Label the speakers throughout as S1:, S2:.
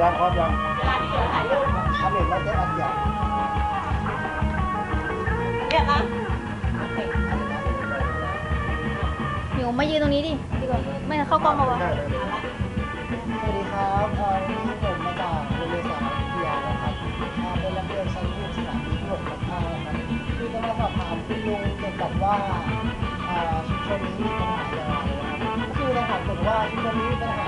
S1: ยังพร้อมยัง
S2: เวลาที่เจอถ่ายรูป
S1: ทำเองแล้วเต้นอันใหญ่
S2: เนี่ยนะ
S3: หนูมายืนตรงนี้ดิดีกว่าไม่งั้นเข้ากล้องมาวะ
S4: สวัสดีครับเอ่อวันนี้ผมมาจากโรงเรียนสารวิยานะครับอ่าเป็นนักเรียนชั้นที่สถานีที่หกกับห้านะครับคือจะมาสอบถามคุณลุงเกี่ยวกับว่าอ่าชุมชนนี้มีปัญหาอย่างไรนะครับคือในถามถึงว่าชุมชนนี้มีปัญหา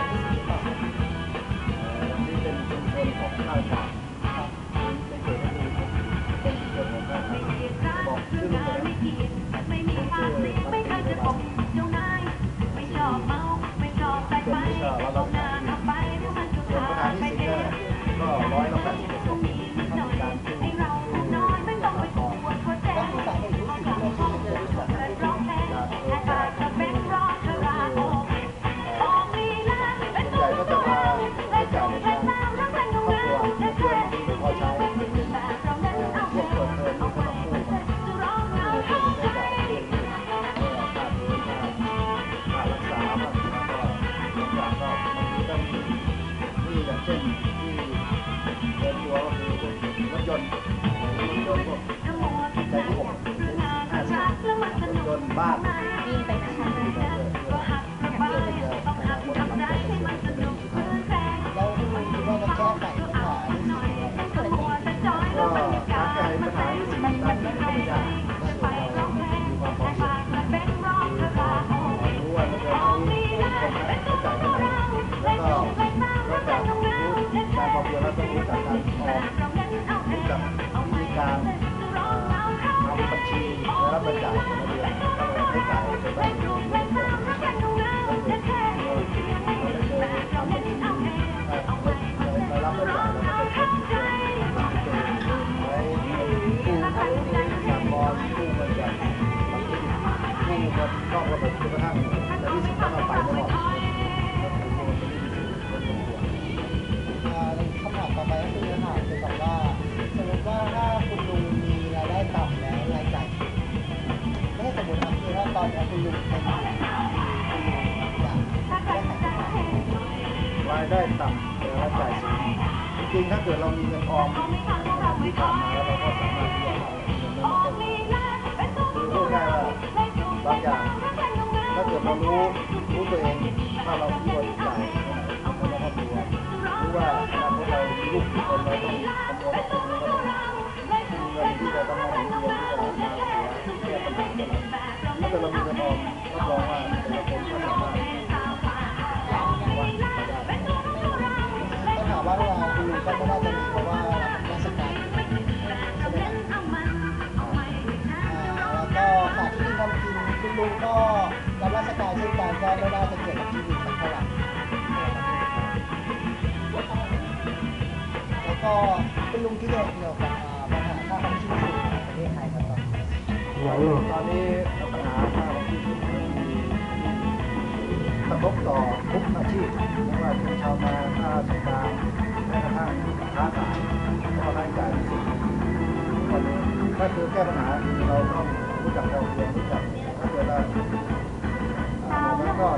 S4: ที
S1: ก็มีที่
S5: อ
S1: ย่า
S5: ง
S4: เช่
S1: น
S5: ที่
S1: เดินตัวก็คือรถยนต์รถยนต์พวกใจที่หกถึงห้าสิบรถยนต์บ้าน
S4: กู้
S1: เงินนอกระบบจนกระทั่งในที่สุดก็เอาไปไม่รอดก็คือโดนเป็นหนี้สินโดนตัว
S4: อ่าคำถามต่อไปก็คือคำถามเกี่ยวกับว่าสมมติว่าถ้าคุณลุงมีรายได้ต่ำแล้วรายจ่ายสูงไม่ใช่สมมตินะคือว่าตอนนี้คุณลุงเป็นคุณลุงอยากแก้ไขปัญหารา
S1: ยได้ต่ำแต่รายจ่ายสูงจริงๆถ้าเกิดเรามีเงินออมที่ผ่านมาแล้วเราก็สามารถที่จะเอาเงินนั้นมาแก้ปัญหาคือพูดง่ายว่า บางอย่างถ้าเกิดเรารู้รู้ตัวเองถ้าเราควรจ่ายเท่าไหร่เราก็ตัวรู้ว่าอนาคตเรามีลูกกี่คนเราต้องคำนวณว่าคนนี้ก็ต้องมีเงินที่จะต้องมาหมุนเรียนที่จะมาแก้ปัญหาถ้าเกิดเรามี ก็รั
S4: บราชการเช่นกันก็ไม่น่าจะเกี่ยวกับที่ดินสักเท่าไหร่แล้วก็คุณลุงที่เกี่ยวกับปัญหาค่าครองชีพสูงในประเทศไทยครับตอนนี้
S1: ตอนนี้ปัญหาค่าของชีพมีกระทบต่อทุกอาชีพไม่ว่าจะเป็นชาวนาข้าราชการแม้กระทั่งค้าขายก็รายจ่ายสูงวันนี้ถ้าคือแก้ปัญหาเราต้องรู้จักพอเพียงรู้จัก เกิดว่าอ่าแล้วก็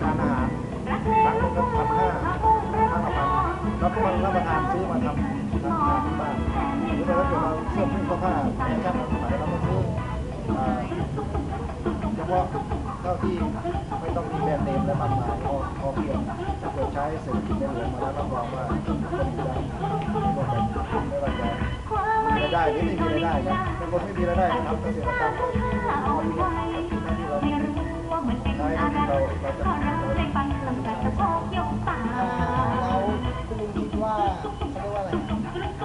S1: ทานอาหารรั้งหนึงก็พันห้าครั้งละพันแล้วก็มันรับประทานซื้อมาทำทานที่บ้านหรือถ้าเกิดเราเสื้อผ้าผ้าแฟชั่นสมัยเราก็ซื้ออ่เฉพาะเท่าที่ไม่ต้องมีแบรนด์เนมและมากมายพอพอเพียงถ้าเกิดใช้เศรษฐกิจในหลวงมาแล้วรับรองว่าก็มีได้ก็เป็นไม่ว่าจะมีรายได้หรือไม่มีรายได้นะเป็นคนไม่มีรายได้ทำเกษตรกรรมก็เ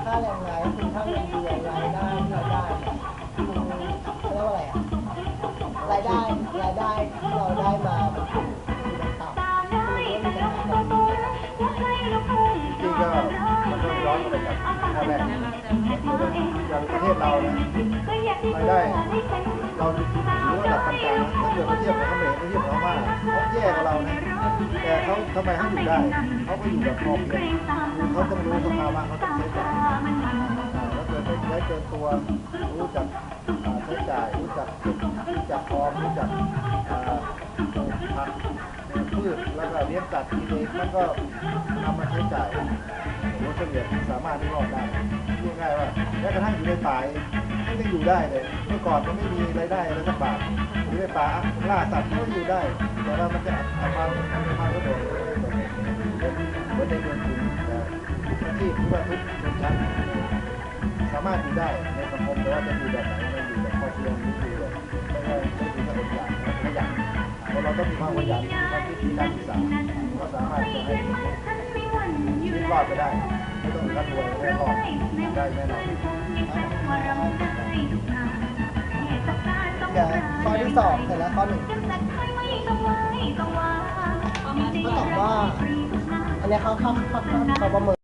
S1: ค่า
S4: แรงงานก็คือถ้าเงินเดือนรายได้รายได้คุณลุงเขาเรียกว่าอะไรอะรายได้รายได้ที่เราได้มามันต่ำคุณลุงว่ามีปัญหาแบบนี้ไหมครับ
S1: จริงก็มันก็ย้อนกลับไปจากข้อแรกอย่างประเทศเราเนี่ยรายได้เราถือว่าระดับปานกลางนะถ้าเกิดเราเทียบกับเขมรเทียบกับพม่าเขาแย่กว่าเรานะแต่เขาทำไมเขาอยู่ได้เขาก็อยู่แบบพอเพียงเขาต้องรู้สภาวะเขาต้องใช้จ่ายอ่า แล้วเกิดไม่ใช้เกินตัวรู้จักใช้จ่ายรู้จักเก็บรู้จักออมรู้จักปลูกผักในพืชแล้วก็เลี้ยงสัตว์กินเองมันก็นำมาใช้จ่ายโอ้เฉลี่ยสามารถที่รอดได้พูดง่ายว่าแม้กระทั่งอยู่ในป่าเองก็ยังอยู่ได้เลยเมื่อก่อนมันไม่มีรายได้อะไรสักบาทอยู่ในป่าล่าสัตว์ก็อยู่ได้แต่ว่ามันจะเอาความความสะดวกเหมื ทุกอาชีพทุกอาชีพทุกชั้นสามารถอยู่ได้ในสังคมแต่ว่าจะอยู่แบบไหนไม่อยู่แบบพอเพียงหรืออยู่แบบไม่ได้ไม่มีความอดอยากขยันเพราะเราต้องมีความขยันมีความคิดมีการศึกษาก็สามารถจะให้ชีวิตรอดไปได้ไม่ต้องร่ำรวยไม่รอดได้แน่นอน
S4: ข้อที่สองเสร็จแล้วข้อหนึ่งเขาตอบว่าอันนี้ขาเขาเขาเขาเขาประเมิน